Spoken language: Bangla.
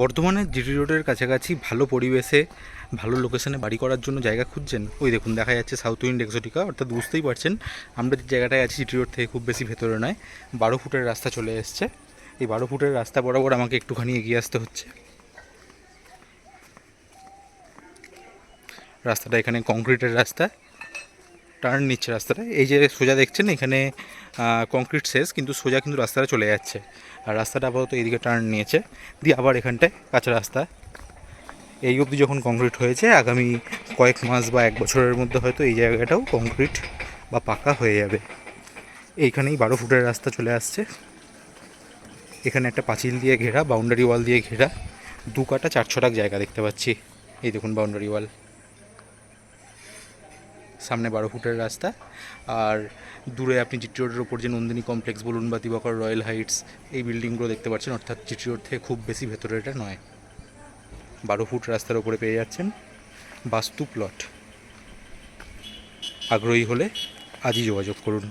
বর্ধমানের জিটি রোডের কাছাকাছি ভালো পরিবেশে, ভালো লোকেশনে বাড়ি করার জন্য জায়গা খুঁজছেন? ওই দেখুন, দেখা যাচ্ছে সাউথ উইন্ড এক্সোটিকা অর্থাৎ বুঝতেই পারছেন, আমরা যে জায়গাটায় আছি জিটি রোড থেকে খুব বেশি ভেতরে নয়, বারো ফুটের রাস্তা চলে এসছে। এই বারো ফুটের রাস্তা বরাবর আমাকে একটুখানি এগিয়ে আসতে হচ্ছে। রাস্তাটা এখানে কংক্রিটের রাস্তা টার্ন নিচ্ছে রাস্তাটা এই যে সোজা দেখছেন, এখানে কংক্রিট শেষ, কিন্তু সোজা কিন্তু রাস্তাটা চলে যাচ্ছে। আর রাস্তাটা আপাতত এইদিকে টার্ন নিয়েছে। দিয়ে আবার এখানটায় কাঁচা রাস্তা। এই অবধি যখন কংক্রিট হয়েছে, আগামী কয়েক মাস বা এক বছরের মধ্যে হয়তো এই জায়গাটাও কংক্রিট বা পাকা হয়ে যাবে। এইখানেই বারো ফুটের রাস্তা চলে আসছে। এখানে একটা পাঁচিল দিয়ে ঘেরা বাউন্ডারি ওয়াল দিয়ে ঘেরা। দু কাটা চার ছটাক জায়গা দেখতে পাচ্ছি। এই দেখুন বাউন্ডারি ওয়াল সামনে বারো ফুটের রাস্তা। আর দূরে আপনি জিটি রোডের ওপর যে নন্দিনী কমপ্লেক্স বলুন বা দিবাকর রয়্যাল হাইটস, এই বিল্ডিংগুলো দেখতে পাচ্ছেন, অর্থাৎ জিটি রোড থেকে খুব বেশি ভেতরে এটা নয়। বারো ফুট রাস্তার ওপরে পেয়ে যাচ্ছেন বাস্তু প্লট আগ্রহী হলে আজই যোগাযোগ করুন।